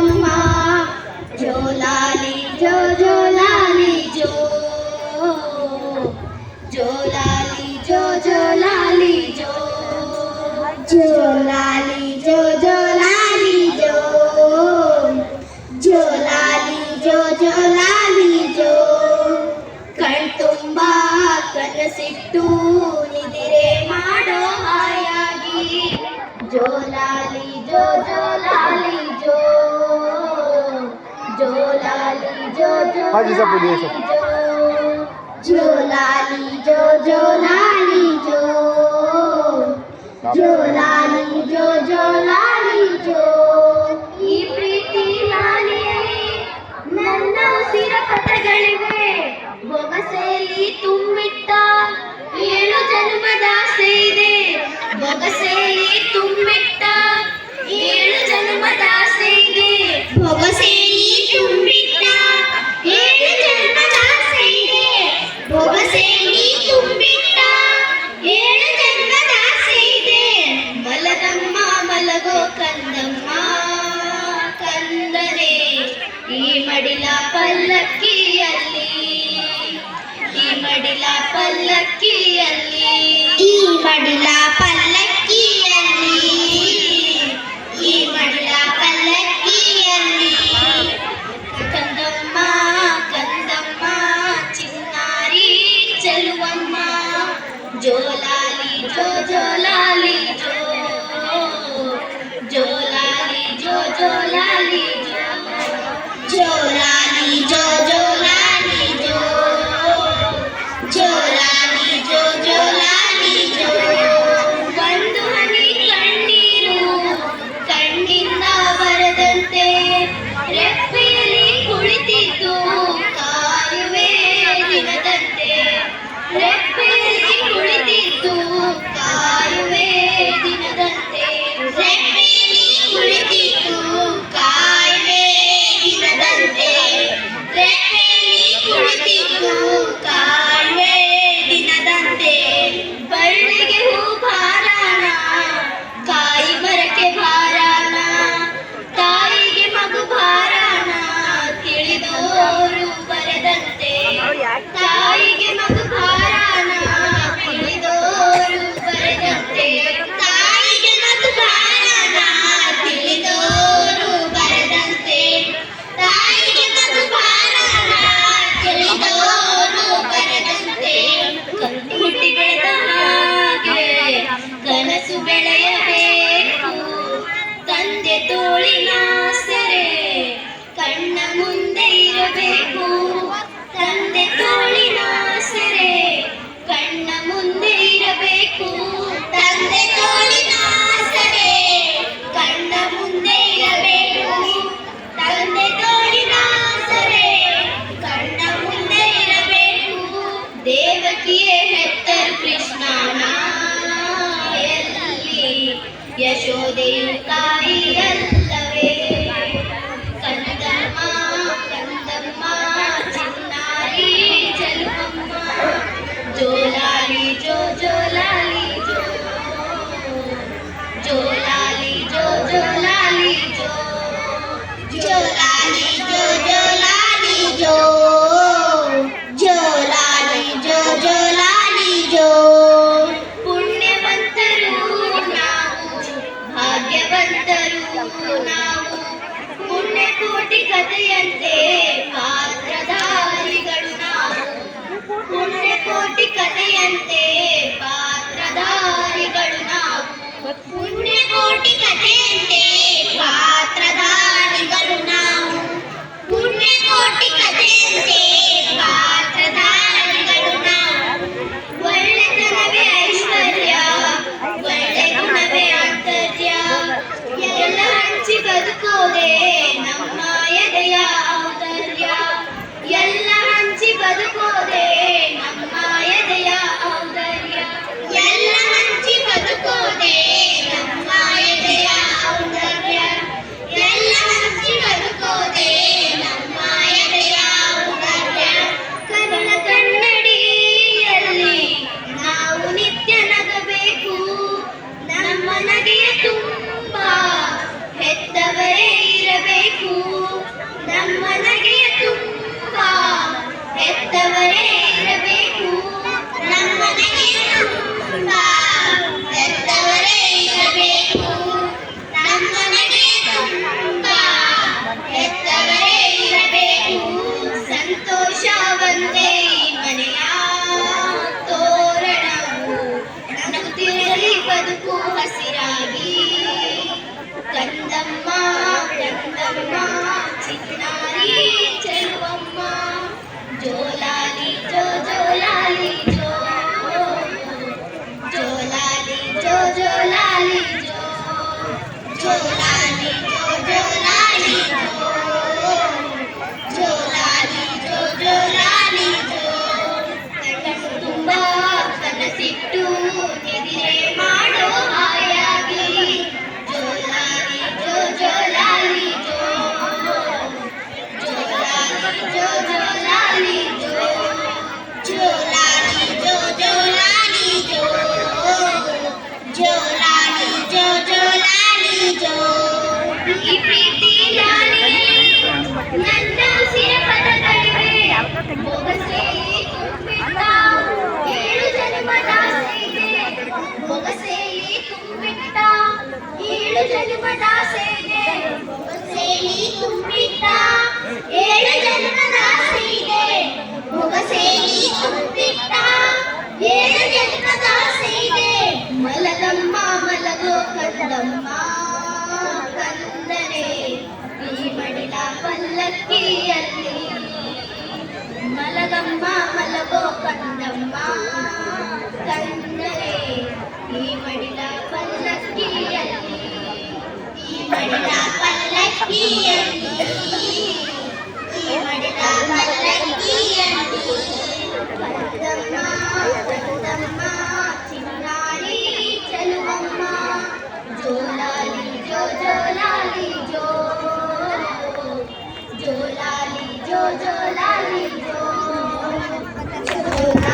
અમ્મા જો લાલી જો જો લાલી જો જો લાલી જો જો લાલી જો જો લાલી જો જો લાલી જો જો લાલી જો જો લાલી જો ಕಣ್ ತುಂಬ ಕನಸಿಟ್ಟು ನಿದಿರೆ ಮಾಡೋ ಹಾಯಾಗಿ ಜೋಲಾಲಿ ಜೋ ಜೋಲಾಲಿ हाजी सब बोलिए सब जो लाली जो जो लाली ಪಲ್ಲಕ್ಕಿಯಲ್ಲಿ ಈ ಮಡಿಲ ಪಲ್ಲಕ್ಕಿಯಲ್ಲಿ ಈ ಮಡಿಲ ಪಲ್ಲಕ್ಕಿಯಲ್ಲಿ ಕಂದಮ್ಮ ಕಂದಮ್ಮ ಚಿನ್ನಾರಿ ಚೆಲುವಮ್ಮ ಜೋಲಾಲಿ ಜೋ ಜೋಲಾಲಿ ತಂದೆ ತೋಳಿನ ಸೆರೆ ಕಣ್ಣ ಮುಂದೆ ಇರಬೇಕು. ತಂದೆ ತೋಳಿನ ಸೆರೆ ಕಣ್ಣ ಮುಂದೆ ಇರಬೇಕು. ತಂದೆ ತೋಳಿನ ಯಶೋದೆಯುತಾಯಿಯಲ್ಲವೇ ಕಂದಮ್ಮ ಕಂದಮ್ಮ ಚಿನ್ನಾರಿ ಜಲಮ್ಮ ಜೋಲಾರಿ ಜೋ ಜೋ ಒಗಸೇಲಿ ತುಂಬಿಟ್ಟ ಏಳು ಜನ್ಮದ ಸೇನೆ ಒಗಸೇಲಿ ತುಂಬಿಟ್ಟ ಏಳು ಜನ್ಮದ ಸೇನೆ ಒಗಸೇಲಿ ತುಂಬಿಟ್ಟ ಏಳು ಜನ್ಮದ ಸೇನೆ ಮಲದಮ್ಮ ಮಲಗೋ ಕಂದಮ್ಮ ಕಂದನೆ ಈ ಮಡಿಲ ಪಲ್ಲಕ್ಕಿಯಲ್ಲಿ ಮಲಗಮ್ಮ ಮಲಗೋ ಕಂದಮ್ಮ ಕಂದ Yeah.